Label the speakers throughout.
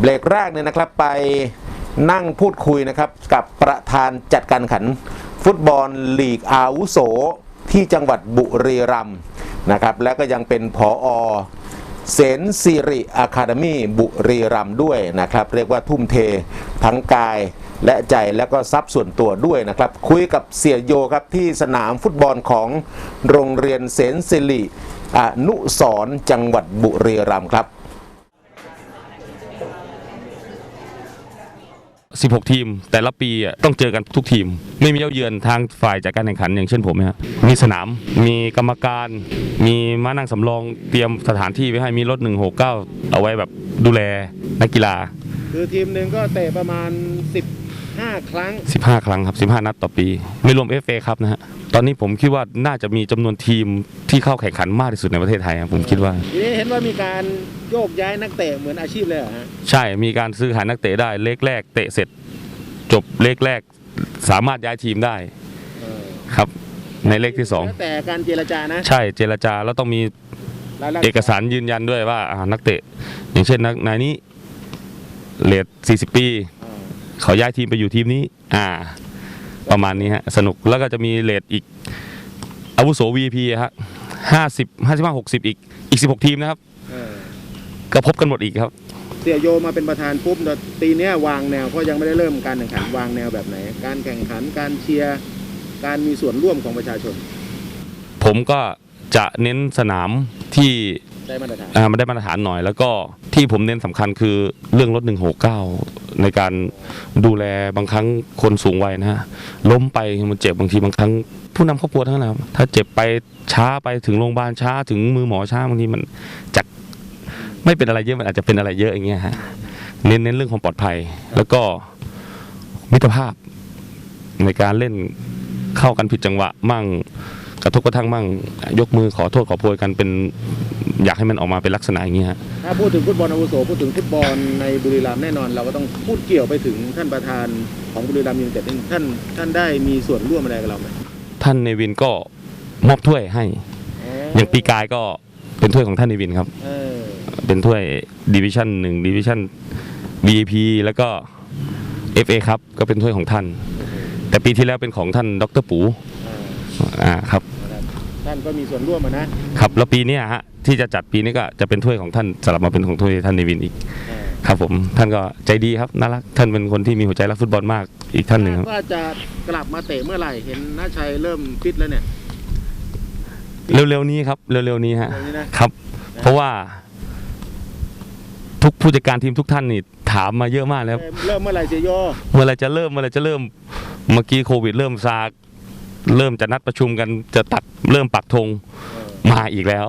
Speaker 1: เบรกแรกเนี่ยนะครับไปนั่งพูดคุยนะครับกับประธานจัดการขัน ฟุตบอลลีกอาวุโส ที่จังหวัดบุรีรัมย์นะครับ และก็ยังเป็นผออเสนสิริอะคาเดมี่บุรีรัมย์ด้วยนะครับ เรียกว่าทุ่มเททั้งกายและใจแล้วก็ทรัพย์ส่วนตัวด้วยนะครับ คุยกับเสียโยครับที่สนามฟุตบอลของโรงเรียนเสนสิริอนุสรจังหวัดบุรีรัมย์ครับ
Speaker 2: 16 ทีม แต่ละปีอะต้องเจอกันทุกทีม ไม่มีเย้าเยือนทางฝ่ายจากการแข่งขันอย่างเช่นผมนะฮะมีสนาม มีกรรมการ มีม้านั่งสำรองเตรียมสถานที่ไว้ให้มีรถ 169 เอาไว้แบบดูแลนักกีฬา
Speaker 3: คือทีมหนึ่งก็เตะประมาณ15ครั้ง
Speaker 2: 15 ครั้งครับ 15 นัดต่อปี ไม่รวม FA ครับนะฮะ ตอนนี้ผมคิดว่าน่าจะมีจำนวนทีมที่เข้าแข่งขันมากที่สุดในประเทศไทยครับผมคิดว่า
Speaker 3: ทีนี้เห็นว่ามีการโยกย้ายนักเตะเหมือนอาชีพเลยเหรอฮะ
Speaker 2: ใช่มีการซื้อขายนักเตะได้เลขแรกเตะเสร็จ จบเลขแรกสามารถย้ายทีมได้
Speaker 3: เออ
Speaker 2: ครับ ในเลขที่สอง
Speaker 3: แล้วแต่การเจรจานะ
Speaker 2: ใช่เจรจาแล้วต้องมี
Speaker 3: รายละ
Speaker 2: เอกสารยืนยันด้วยว่าอ่านักเตะ อย่างเช่นนักนายนี้เลท40 ปี
Speaker 3: เออ
Speaker 2: เขาย้ายทีมไปอยู่ทีมนี้ อ่า ประมาณนี้ฮะสนุกแล้วก็จะมีเลทอีกอาวุโส VIP ฮะห้าสิบห้าสิบห้าหกสิบอีกอีกสิบหกทีมนะครับ
Speaker 3: เออ
Speaker 2: ก็พบกันหมดอีกครับ
Speaker 3: เสียโยมาเป็นประธานปุ๊บเดี๋ยวปีเนี้ยวางแนวเพราะยังไม่ได้เริ่มการแข่งขันวางแนวแบบไหน การแข่งขันการเชียร์การมีส่วนร่วมของประชาชน
Speaker 2: ผมก็จะเน้นสนามที่
Speaker 3: ได้มาตรฐาน
Speaker 2: อ่ามันได้มาตรฐานหน่อย แล้วก็ที่ผมเน้นสำคัญคือเรื่องรถ 169 ในการดูแลบางครั้งคนสูงวัยนะฮะล้มไปมันเจ็บบางทีบางครั้ง ผู้นำครอบครัวทั้งนั้นถ้าเจ็บไปช้าไปถึงโรงพยาบาลช้าถึงมือหมอช้าบางทีมันจากไม่เป็นอะไรเยอะมันอาจจะเป็นอะไรเยอะอย่างเงี้ยฮะเน้นเน้นเรื่องความปลอดภัย แล้วก็มิตรภาพในการเล่นเข้ากันผิดจังหวะมั่ง กระทบกระทั่งมั่งยกมือขอโทษขอโพยกันเป็นอยากให้มันออกมาเป็นลักษณะอย่างนี้ฮะ
Speaker 3: ถ้าพูดถึงฟุตบอลอาวุโสพูดถึงฟุตบอลในบุรีรัมย์แน่นอน เราก็ต้องพูดเกี่ยวไปถึงท่านประธานของบุรีรัมย์ยูไนเต็ดท่านท่านได้มีส่วนร่วมอะไรกับเราไหม
Speaker 2: ท่านเนวินก็มอบถ้วยให้อย่างปีกายก็เป็นถ้วยของท่านเนวินครับ
Speaker 3: เออ
Speaker 2: เป็นถ้วยดิวิชั่นหนึ่งดิวิชั่น VIP แล้วก็ FA ครับก็เป็นถ้วยของท่าน แต่ปีที่แล้วเป็นของท่านดรปู
Speaker 3: อ่า
Speaker 2: อ่าครับ
Speaker 3: นะครับ ท่านก็มีส่วนร่วมอะนะครับ
Speaker 2: แล้วปีเนี้ยฮะที่จะจัดปีนี้ก็จะเป็นถ้วยของท่านสลับมาเป็นของถ้วยท่านเนวินอีก
Speaker 3: อ่า
Speaker 2: ครับผมท่านก็ใจดีครับน่ารักท่านเป็นคนที่มีหัวใจรักฟุตบอลมากอีกท่านหนึ่งครับ
Speaker 3: ว่าจะกลับมาเตะเมื่อไหร่เห็นน้าชัยเริ่มฟิตแล้วเนี่ย
Speaker 2: เร็วๆนี้ครับเร็วๆนี้ฮะ
Speaker 3: เร็วนี้นะครับ
Speaker 2: เพราะว่า ทุกผู้จัดการทีมทุกท่านนี่ถามมาเยอะมากแล้ว
Speaker 3: เอ่อเริ่มเมื่อไหร่เสียโย
Speaker 2: เมื่อไหรจะเริ่มเมื่อไหรจะเริ่มเมื่อกี้โควิด เริ่มซา เริ่มจะนัดประชุมกันจะตัดเริ่มปักธง
Speaker 3: เออ
Speaker 2: มาอีกแล้ว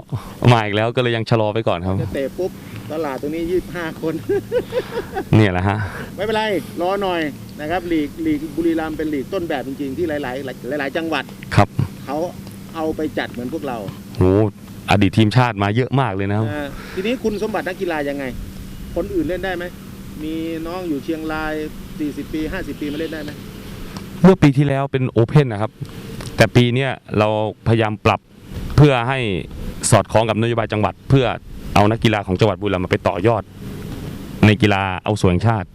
Speaker 2: มาอีกแล้วก็เลยยังชะลอไปก่อนครับ
Speaker 3: จะเตะปุ๊บตลาดตรงนี้ยี่ห้าคน
Speaker 2: เนี่ยแหละฮะ
Speaker 3: ไม่เป็นไร รอหน่อยนะครับลีกลีกบุรีรัมย์เป็นลีกต้นแบบจริงๆ ที่หลาย ๆ หลาย ๆ จังหวัด
Speaker 2: ครับ
Speaker 3: เขาเอาไปจัดเหมือนพวกเรา
Speaker 2: โหอดีตทีมชาติมาเยอะมากเลยนะครับ
Speaker 3: อ่าทีนี้คุณสมบัตินักกีฬายังไง คนอื่นเล่นได้ไหม มีน้องอยู่เชียงราย 40 ปี 50 ปีมาเล่นได้ไหม
Speaker 2: เมื่อปีที่แล้วเป็นโอเพนนะครับ แต่ปีเนี้ยเราพยายามปรับเพื่อให้สอดคล้องกับนโยบายจังหวัด เพื่อเอานักกีฬาของจังหวัดบุรีรัมย์มาไปต่อยอด ในกีฬาเอาส่วนแห่งชาติ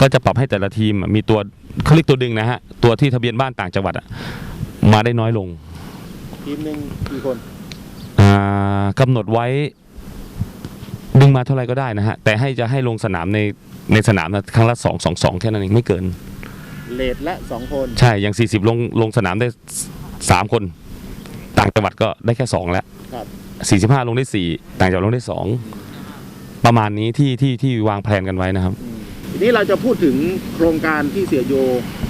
Speaker 2: ก็จะปรับให้แต่ละทีมมีตัวเขาเรียกตัวดึงนะฮะตัวที่ทะเบียนบ้านต่างจังหวัดอะมาได้น้อยลง
Speaker 3: ทีมหนึ่งกี่คน
Speaker 2: อ่ากำหนดไว้ดึงมาเท่าไหร่ก็ได้นะฮะแต่ให้จะให้ลงสนามในในสนามนะครั้งละสองสองสองแค่นั้นเองไม่เกิน
Speaker 3: เลทละ2คน
Speaker 2: ใช่อย่าง 40 ลงลงสนามได้ 3 คน ต่างจังหวัดก็ได้แค่ 2 แล้ว
Speaker 3: ครับ
Speaker 2: 45 ลงได้ 4 ต่างจังหวัดลงได้ 2 ประมาณนี้ที่ที่ที่วางแผนกันไว้นะครับ
Speaker 3: อืมทีนี้เราจะพูดถึงโครงการที่เสียโย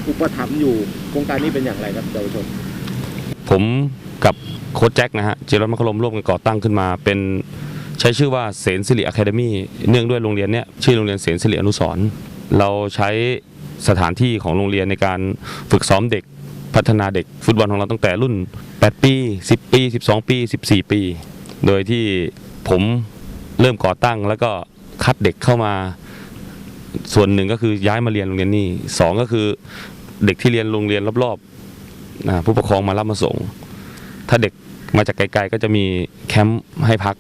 Speaker 3: อุปถัมภ์อยู่โครงการนี้เป็นอย่างไรครับเยาวชน
Speaker 2: ผมกับโค้ชแจ็คนะฮะเจริญมคลมร่วมกันก่อตั้งขึ้นมาเป็นใช้ชื่อว่าเสนสิริอะคาเดมี่เนื่องด้วยโรงเรียนเนี้ยชื่อโรงเรียนเสนสิริอนุสรณ์เราใช้ สถานที่ของโรงเรียนในการฝึกซ้อมเด็กพัฒนาเด็กฟุตบอลของเราตั้งแต่รุ่น 8 ปี 10 ปี 12 ปี 14 ปี โดยที่ผมเริ่มก่อตั้งแล้วก็คัดเด็กเข้ามา ส่วนหนึ่งก็คือย้ายมาเรียนโรงเรียนนี่สองก็คือเด็กที่เรียนโรงเรียนรอบๆอ่าผู้ปกครองมารับมาส่ง ถ้าเด็กมาจากไกลๆก็จะมีแคมป์ให้พัก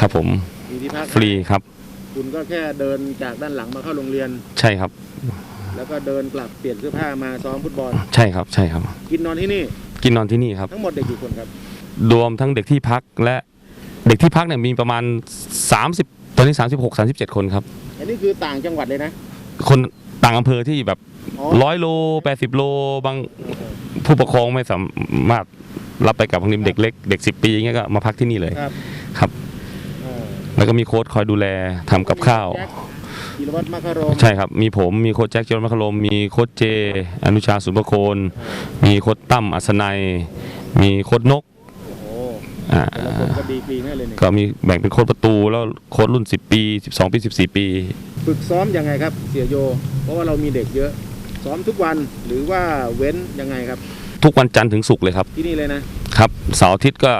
Speaker 2: ครับผม
Speaker 3: มีที่พัก
Speaker 2: ฟรีครับ
Speaker 3: ฟคุณก็แค่เดินจากด้านหลังมาเข้าโรงเรียน
Speaker 2: ใช่ครับ
Speaker 3: แล้วก็เดินกลับเปลี่ยนเสื้อผ้ามาซ้อมฟุตบอล
Speaker 2: ใช่ครับใช่ครับ
Speaker 3: กินนอนที่นี่
Speaker 2: กินนอนที่นี่ครับ
Speaker 3: ทั้งหมดเด็กกี่คนครับ
Speaker 2: รวมทั้งเด็กที่พักและเด็กที่พักเนี่ยมีประมาณ 30 ตอนนี้ 36 37 คนครับ
Speaker 3: อันนี้คือต่างจังหวัดเลยนะ
Speaker 2: คนต่างอำเภอที่แบบ
Speaker 3: อ๋อ
Speaker 2: ร้อยโล 80 โลบางผู้ปกครองไม่สามารถรับไปกับบางทีเด็กเล็กเด็ก 10 ปีอย่างเงี้ยก็มาพักที่นี่เลย
Speaker 3: ครับ
Speaker 2: ครับ
Speaker 3: เออ
Speaker 2: แล้วก็มีโค้ชคอยดูแลทำกับข้าว
Speaker 3: แจ็ค ธีรวัตรมัคคารม
Speaker 2: ใช่ครับ มีผมมีโค้ชแจ็คเจอร์มัคคารมมีโค้ชเจ อนุชาสุนประโคน มีโค้ชตั้มอัศนัย มีโค้ชนก
Speaker 3: โอ้โห
Speaker 2: อ่า
Speaker 3: แต่ละคนก็ดีกรีนั่นเลยเนี่ย
Speaker 2: ก็มีแบ่งเป็นโค้ชประตูแล้วโค้ชรุ่น 10 ปี 12 ปี 14 ปี
Speaker 3: ฝึกซ้อมยังไงครับ เสียโย เพราะว่าเรามีเด็กเยอะซ้อมทุกวันหรือว่าเว้นยังไงครับ
Speaker 2: ทุกวันจันทร์ถึงศุกร์เลยครับ
Speaker 3: ที่นี่เลยนะ
Speaker 2: ครับเสาร์อาทิตย์ก็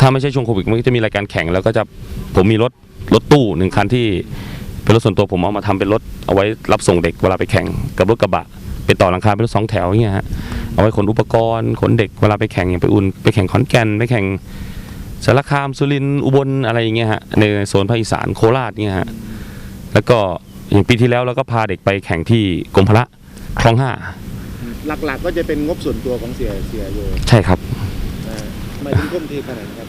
Speaker 2: ถ้าไม่ใช่ช่วงโควิดมันก็จะมีรายการแข่งแล้วก็จะผมมีรถรถตู้หนึ่งคันที่ เป็นรถส่วนตัวผมเอามาทำเป็นรถเอาไว้รับส่งเด็กเวลาไปแข่งกับรถกระบะเป็นต่อหลังคาเป็นรถสองแถวอย่างเงี้ยฮะเอาไว้ขนอุปกรณ์ขนเด็กเวลาไปแข่งอย่างไปอุ่นไปแข่งขอนแก่นไปแข่งสารคามสุรินทร์อุบลอะไรอย่างเงี้ยฮะในโซนภาคอีสานโคราชเงี้ยฮะแล้วก็อย่างปีที่แล้วเราก็พาเด็กไปแข่งที่กรมพละคลองห้า
Speaker 3: หลักๆก็จะเป็นงบส่วนตัวของเสียเสียโย
Speaker 2: ใช่ครับ
Speaker 3: นะทำไมถึงทุ่มเทขนาดนั้นครับ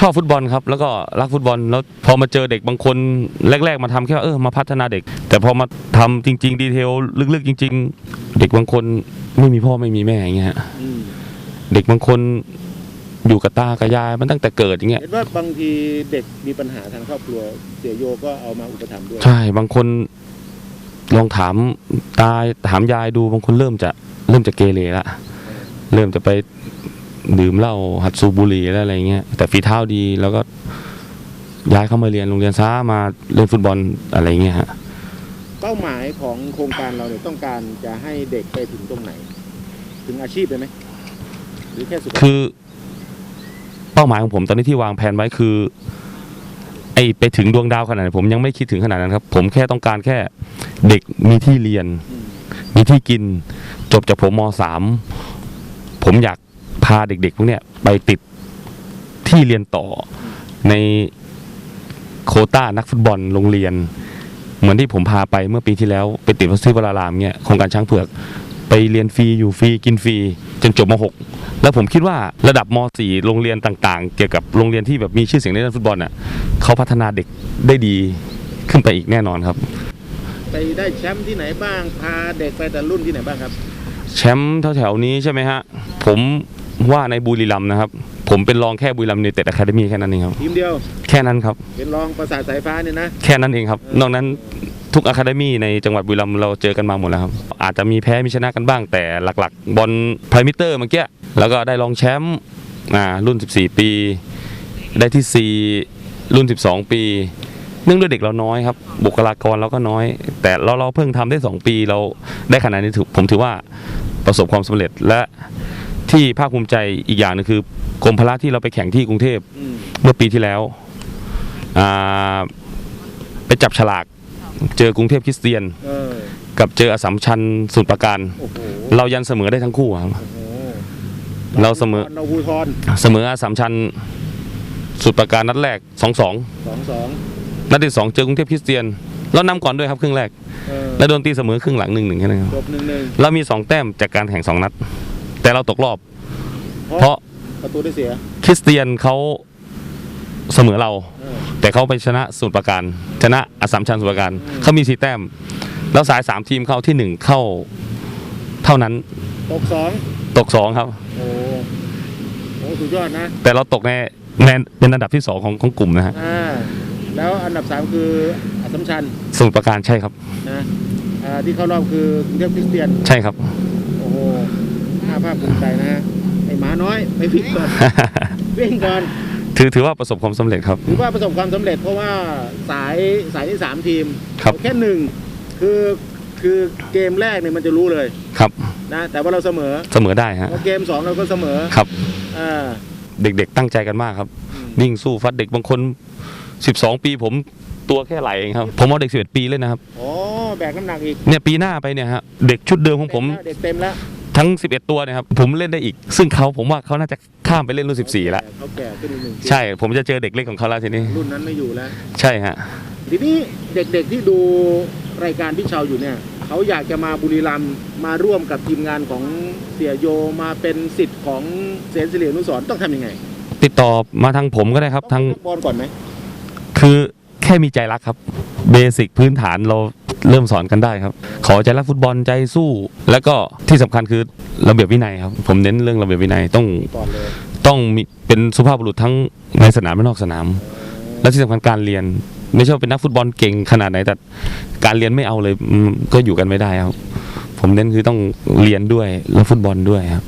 Speaker 2: ชอบฟุตบอลครับแล้วก็รักฟุตบอลแล้วพอมาเจอเด็กบางคนแรก ๆ มาทำแค่ว่าเออมาพัฒนาเด็ก แต่พอมาทำจริง ๆ ดีเทลลึกๆจริง ๆ เด็กบางคนไม่มีพ่อไม่มีแม่อย่างเงี้ยฮะ
Speaker 3: อืม
Speaker 2: เด็กบางคนอยู่กับตากับยายมันตั้งแต่เกิดอย่างเงี้ย
Speaker 3: เห็นว่าบางทีเด็กมีปัญหาทางครอบครัวเสียโยก็เอามาอุปถัมภ์ด้วย
Speaker 2: ใช่บางคนลองถามตาถามยายดูบางคนเริ่มจะเริ่มจะเกเรละเริ่มจะไป ดื่มเหล้าหัดสูบบุหรี่แล้วอะไรเงี้ยแต่ฝีเท้าดีแล้วก็ย้ายเข้ามาเรียนโรงเรียนซ้ามาเล่นฟุตบอลอะไรเงี้ยฮะ
Speaker 3: เป้าหมายของโครงการเราเนี่ยต้องการจะให้เด็กไปถึงตรงไหน ถึงอาชีพเลยไหมหรือแค่สุขภาพ
Speaker 2: คือ เป้าหมายของผมตอนนี้ที่วางแผนไว้คือ ไอ้ไปถึงดวงดาวขนาดไหนผมยังไม่คิดถึงขนาดนั้นครับ ผมแค่ต้องการแค่เด็กมีที่เรียน
Speaker 3: ม
Speaker 2: มีที่กิน จบจากผมมสามผมอยาก พาเด็กๆพวกเนี้ยไปติดที่เรียนต่อในโควต้านักฟุตบอลโรงเรียน เหมือนที่ผมพาไปเมื่อปีที่แล้ว ไปติดวัดที่วรารามเนี่ยโครงการช้างเผือก ไปเรียนฟรีอยู่ฟรีกินฟรีจนจบม .6 แล้วผมคิดว่าระดับม .4 โรงเรียนต่างๆ เกี่ยวกับโรงเรียนที่แบบมีชื่อเสียงในด้านฟุตบอลน่ะเขาพัฒนาเด็กได้ดีขึ้นไปอีกแน่นอนครับ
Speaker 3: ไปได้แชมป์ที่ไหนบ้างพาเด็กไปแต่รุ่นที่ไหนบ้างครับ
Speaker 2: แชมป์แถวๆนี้ใช่ไหมฮะผม ว่าในบุรีรัมย์นะครับ ผมเป็นรองแค่บุรีรัมย์ในเต็ดอะคาเดมี่แค่นั้นเองครับ
Speaker 3: ทีมเดียว
Speaker 2: แค่นั้นครับ
Speaker 3: เป็นรองประสาทสายฟ้าเนี่ยนะ
Speaker 2: แค่นั้นเองครับ นอกนั้นทุกอะคาเดมี่ในจังหวัดบุรีรัมย์เราเจอกันมาหมดแล้วครับ อาจจะมีแพ้มีชนะกันบ้างแต่หลักๆ บอลไพรมิเตอร์เมื่อกี้แล้วก็ได้รองแชมป์อ่ารุ่น 14 ปี ได้ที่ 4 รุ่น 12 ปีเนื่องด้วยเด็กเราน้อยครับ บุคลากรเราก็น้อย แต่เราเราเพิ่งทำได้ 2 ปีเราได้ขนาดนี้ถือผมถือว่าประสบความสำเร็จและ ที่ภาคภูมิใจอีกอย่างหนึงคือกรมพละที่เราไปแข่งที่กรุงเทพ
Speaker 3: อืม
Speaker 2: เมื่อปีที่แล้วอ่าไปจับฉลาก เจอกรุงเทพคริสเตียน
Speaker 3: เออ
Speaker 2: กับเจออสสัมชัญสุดประการ
Speaker 3: โอ้โห
Speaker 2: เรายันเสมอได้ทั้งคู่ครับ
Speaker 3: โอ้โห
Speaker 2: เราเสมอ
Speaker 3: เราภูทร
Speaker 2: เสมออสสัมชัญสุดประการนัดแรก2-2
Speaker 3: สองสอง
Speaker 2: นัดที่สองเจอกรุงเทพคริสเตียนเรานำก่อนด้วยครับครึ่งแรก
Speaker 3: เออ
Speaker 2: แล้วโดนตีเสมอครึ่งหลังหนึ่งหนึ่งแค่นั้นครับ
Speaker 3: จบหนึ่งหนึ่ง
Speaker 2: เรามีสองแต้มจากการแข่งสองนัด แต่เราตกรอบ
Speaker 3: เพ
Speaker 2: เพ
Speaker 3: ราะ
Speaker 2: ราะ
Speaker 3: ประตูได้เสีย
Speaker 2: คริสเตียนเขาเสมอเรา
Speaker 3: เออ
Speaker 2: แต่เขาไปชนะสูตรประการ ชนะอสสัมชัญสูตรประการ
Speaker 3: อืม
Speaker 2: เขามีสีแต้ม แล้วสายสามทีมเข้าที่หนึ่งเข้าเท่านั้น
Speaker 3: ตกสอง
Speaker 2: ตกสองครับ
Speaker 3: โอ้โหสุดยอดนะ
Speaker 2: แต่เราตกในในเป็นอันดับที่สองของของกลุ่มนะฮะ
Speaker 3: อ่าแล้วอันดับสามคืออัสสัมชัญ
Speaker 2: สูตรประการใช่ครับ
Speaker 3: นะอ่าที่เข้ารอบคือกรุงเทพคริสเตียน
Speaker 2: ใช่ครับ
Speaker 3: โอ้โห น่าภาคภูมิใจนะฮะไอ้หมาน้อยไปวิ่งก่อนวิ่งก่อน
Speaker 2: ถือถือว่าประสบความสำเร็จครับ
Speaker 3: ถือว่าประสบความสำเร็จเพราะว่าสายสายที่สามทีม
Speaker 2: ครับ
Speaker 3: แค่หนึ่งคือคือเกมแรกเนี่ยมันจะรู้เลย
Speaker 2: ครับ
Speaker 3: นะแต่ว่าเราเสมอ
Speaker 2: เสมอได้ฮะ
Speaker 3: พอเกมสองเราก็เสมอ
Speaker 2: ครับ
Speaker 3: อ่า
Speaker 2: เด็กๆตั้งใจกันมากครับ
Speaker 3: อืม
Speaker 2: วิ่งสู้ฟัดเด็กบางคน 12 ปีผมตัวแค่ไหลเองครับ ผมเอาเด็ก 11 ปีเลยนะครับ
Speaker 3: อ๋อ แบกน้ำหนักอีก
Speaker 2: เนี่ยปีหน้าไปเนี่ยฮะเด็กชุดเดิมของผม
Speaker 3: เด็กเต็มแล้ว
Speaker 2: ทั้ง 11 ตัวเนะครับผมเล่นได้อีก ซึ่งเขาผมว่าเขาน่าจะข้ามไปเล่นรุ่น 14 แล้ว
Speaker 3: เขาแก่ขึ้นอีกหนึ่งปี
Speaker 2: ใช่ผมจะเจอเด็กเล็กของเขาแล้วทีนี้
Speaker 3: รุ่นนั้นไม่อยู่แล้ว
Speaker 2: ใช่ฮะ
Speaker 3: ทีนี้เด็กๆที่ดูรายการพี่เชาอยู่เนี่ยเขาอยากจะมาบุรีรัมย์มาร่วมกับทีมงานของเสียโยมาเป็นสิทธิ์ของเสนสิริอนุสรณ์ต้องทำยังไง
Speaker 2: ติดต่อมาทางผมก็ได้ครับทาง
Speaker 3: บอลก่อนไหม
Speaker 2: คือ แค่มีใจรักครับเบสิกพื้นฐานเราเริ่มสอนกันได้ครับ ขอใจรักฟุตบอลใจสู้ แล้วก็ที่สำคัญคือระเบียบวินัยครับ ผมเน้นเรื่องระเบียบวินัยต้องต้องมีเป็นสุภาพบุรุษทั้งในสนามและนอกสนาม และที่สำคัญการเรียน ไม่ใช่เป็นนักฟุตบอลเก่งขนาดไหนแต่การเรียนไม่เอาเลยก็อยู่กันไม่ได้ครับ ผมเน้นคือต้องเรียนด้วยแล้วฟุตบอลด้วยครับ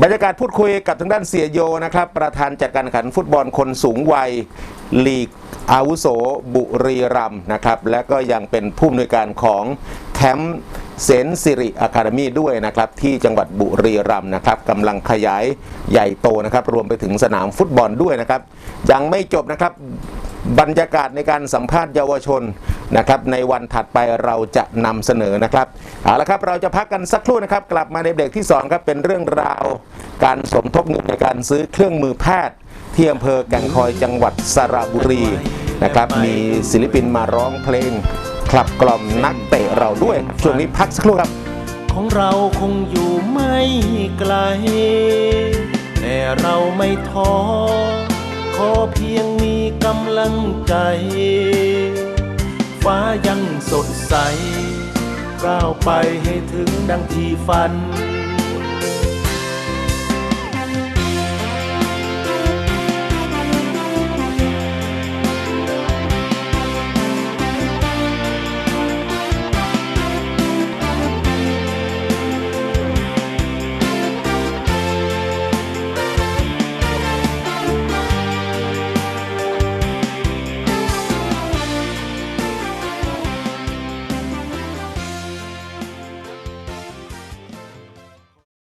Speaker 1: บรรยากาศพูดคุยกับทางด้านเสียโยนะครับ ประธานจัดการขันฟุตบอลคนสูงวัยลีกอาวุโสบุรีรัมนะครับ และก็ยังเป็นผู้อำนวยการของแคมป์เสนสิริอะคาเดมีด้วยนะครับ ที่จังหวัดบุรีรัมนะครับกำลังขยายใหญ่โตนะครับ รวมไปถึงสนามฟุตบอลด้วยนะครับ ยังไม่จบนะครับ บรรยากาศในการสัมภาษณ์เยาวชนนะครับในวันถัดไปเราจะนำเสนอนะครับเอาละครับเราจะพักกันสักครู่นะครับกลับมาในเบรกที่สองครับเป็นเรื่องราว การสมทบเงินในการซื้อเครื่องมือแพทย์ที่อำเภอแก่งคอยจังหวัดสระบุรีนะครับมีศิลปินมาร้องเพลงคลับกล่อมนักเตะเราด้วยช่วงนี้พักสักครู่ครับ
Speaker 4: ของเราคงอยู่ไม่ไกล แต่เราไม่ท้อ อเพียงมีกำลังใจ ฟ้ายังสดใส ก้าวไปให้ถึงดังที่ฝัน